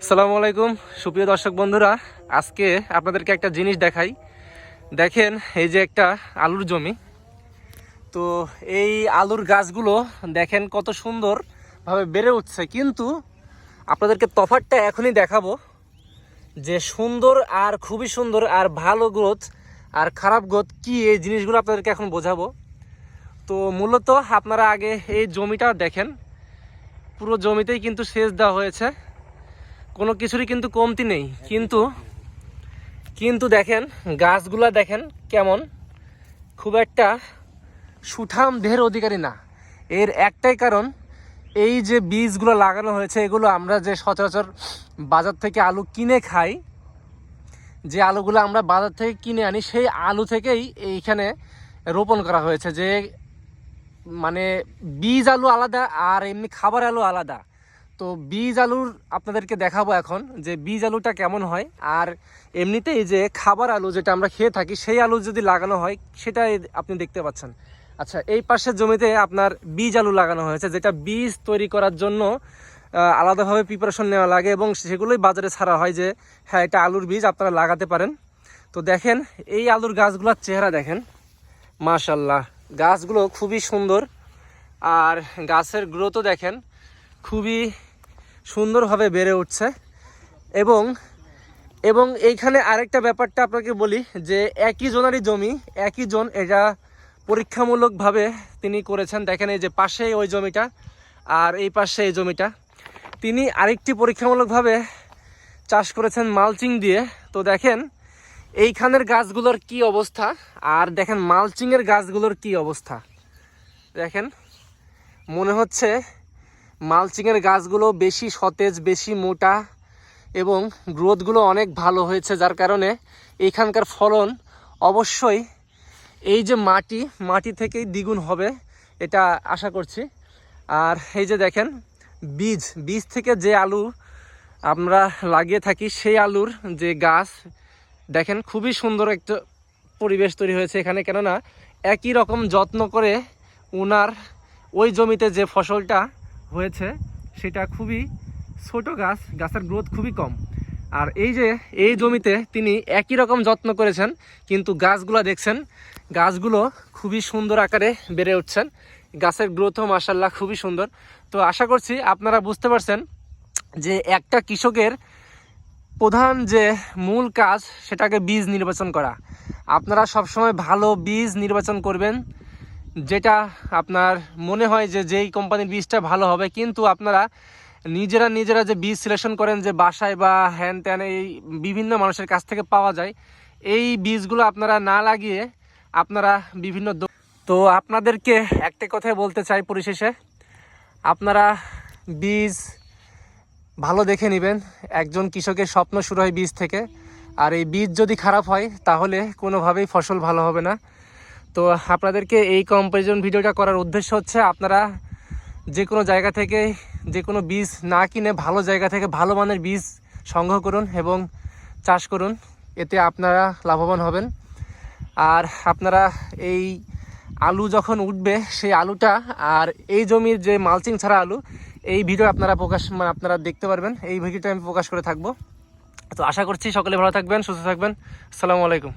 আসসালামু আলাইকুম, সুপ্রিয় দর্শক বন্ধুরা, আজকে আপনাদেরকে একটা জিনিস দেখাই। দেখেন, এই যে একটা আলুর জমি। তো এই আলুর গাছগুলো দেখেন কত সুন্দরভাবে বেড়ে উঠছে। কিন্তু আপনাদেরকে তফাতটা এখনই দেখাবো যে সুন্দর আর খুবই সুন্দর আর ভালো গ্রোথ আর খারাপ গ্রোথ কি এই জিনিসগুলো আপনাদেরকে এখন বোঝাবো। তো মূলত আপনারা আগে এই জমিটা দেখেন। পুরো জমিতেই কিন্তু সেচ দেওয়া হয়েছে। কোনো কিছুরই কিন্তু কমতি নেই। কিন্তু কিন্তু দেখেন, গাছগুলা দেখেন কেমন? খুব একটা সুঠাম দেহের অধিকারী না। এর একটাই কারণ, এই যে বীজগুলো লাগানো হয়েছে, এগুলো আমরা যে সচরাচর বাজার থেকে আলু কিনে খাই, যে আলুগুলো আমরা বাজার থেকে কিনে আনি, সেই আলু থেকেই এইখানে রোপণ করা হয়েছে যে মানে বীজ আলু আলাদা আর এমনি খাবার আলু আলাদা। তো বীজ আলুর আপনাদেরকে দেখাবো এখন যে বীজ আলুটা কেমন হয়। আর এমনিতে এই যে খাবার আলু যেটা আমরা খেয়ে থাকি, সেই আলু যদি লাগানো হয় সেটাই আপনি দেখতে পাচ্ছেন। আচ্ছা এই পাশের জমিতে আপনার বীজ আলু লাগানো হয়েছে, যেটা বীজ তৈরি করার জন্য আলাদাভাবে প্রিপারেশন নেওয়া লাগে এবং সেগুলোই বাজারে ছাড়া হয় যে হ্যাঁ এটা আলুর বীজ, আপনারা লাগাতে পারেন। তো দেখেন, এই আলুর গাছগুলোর চেহারা দেখেন। মাশাল্লাহ গাছগুলো খুবই সুন্দর। আর গাছের গ্রোথও দেখেন। খুবই সুন্দরভাবে বেড়ে উঠছে। এবং এবং এইখানে আরেকটা ব্যাপারটা আপনাকে বলি যে একই জনেরই জমি, একই জন এটা পরীক্ষামূলকভাবে তিনি করেছেন। দেখেন এই যে পাশে ওই জমিটা আর এই পাশে এই জমিটা। তিনি আরেকটি পরীক্ষামূলকভাবে চাষ করেছেন মালচিং দিয়ে। তো দেখেন, এইখানের গাছগুলোর কি অবস্থা আর দেখেন মালচিংয়ের গাছগুলোর কি অবস্থা। দেখেন, মনে হচ্ছে মালচিংয়ের গাছগুলো বেশি সতেজ, বেশি মোটা এবং গ্রোথগুলো অনেক ভালো হয়েছে, যার কারণে এখানকার ফলন অবশ্যই এই যে মাটি মাটি থেকেই দ্বিগুণ হবে, এটা আশা করছি। আর এই যে দেখেন, বীজ বীজ থেকে যে আলু আমরা লাগিয়ে থাকি, সেই আলুর যে গাছ, দেখেন খুবই সুন্দর একটা পরিবেশ তৈরি হয়েছে এখানে, কেননা একই রকম যত্ন করে ওনার ওই জমিতে যে ফসলটা হয়েছে, সেটা খুবই ছোট গাছ, গাছের গ্রোথ খুবই কম। আর এই যে, এই জমিতে তিনি একই রকম যত্ন করেছেন, কিন্তু গাছগুলো দেখছেন, গাছগুলো খুবই সুন্দর আকারে বেড়ে উঠছেন। গাছের গ্রোথও মাসাল্লাহ খুবই সুন্দর। তো আশা করছি আপনারা বুঝতে পারছেন যে একটা কৃষকের প্রধান যে মূল কাজ, সেটাকে বীজ নির্বাচন করা। আপনারা সবসময় ভালো বীজ নির্বাচন করবেন। যেটা আপনার মনে হয় যে যেই কোম্পানির বীজটা ভালো হবে, কিন্তু আপনারা নিজেরা নিজেরা যে বীজ সিলেকশন করেন, যে বাসায় বা হ্যান ত্যান এই বিভিন্ন মানুষের কাছ থেকে পাওয়া যায়, এই বীজগুলো আপনারা না লাগিয়ে আপনারা বিভিন্ন তো আপনাদেরকে একটা কথাই বলতে চাই পরিশেষে। আপনারা বীজ ভালো দেখে নেবেন, একজন কৃষকের স্বপ্ন শুরু হয় বীজ থেকে, আর এই বীজ যদি খারাপ হয়, তাহলে কোনোভাবেই ফসল ভালো হবে না। তো আপনাদেরকে এই কম্পারিজন ভিডিওটা করার উদ্দেশ্য হচ্ছে আপনারা যে কোনো জায়গা থেকে, যে কোনো বীজ না কিনে ভালো জায়গা থেকে ভালো মানের বীজ সংগ্রহ করুন এবং চাষ করুন। এতে আপনারা লাভবান হবেন। আর আপনারা এই আলু যখন উঠবে, সেই আলুটা আর এই জমির যে মালচিং ছাড়া আলু, এই ভিডিও আপনারা প্রকাশ মানে আপনারা দেখতে পারবেন। এই ভিডিওটা আমি প্রকাশ করে থাকব। তো আশা করছি সকলে ভালো থাকবেন, সুস্থ থাকবেন। আসসালামু আলাইকুম।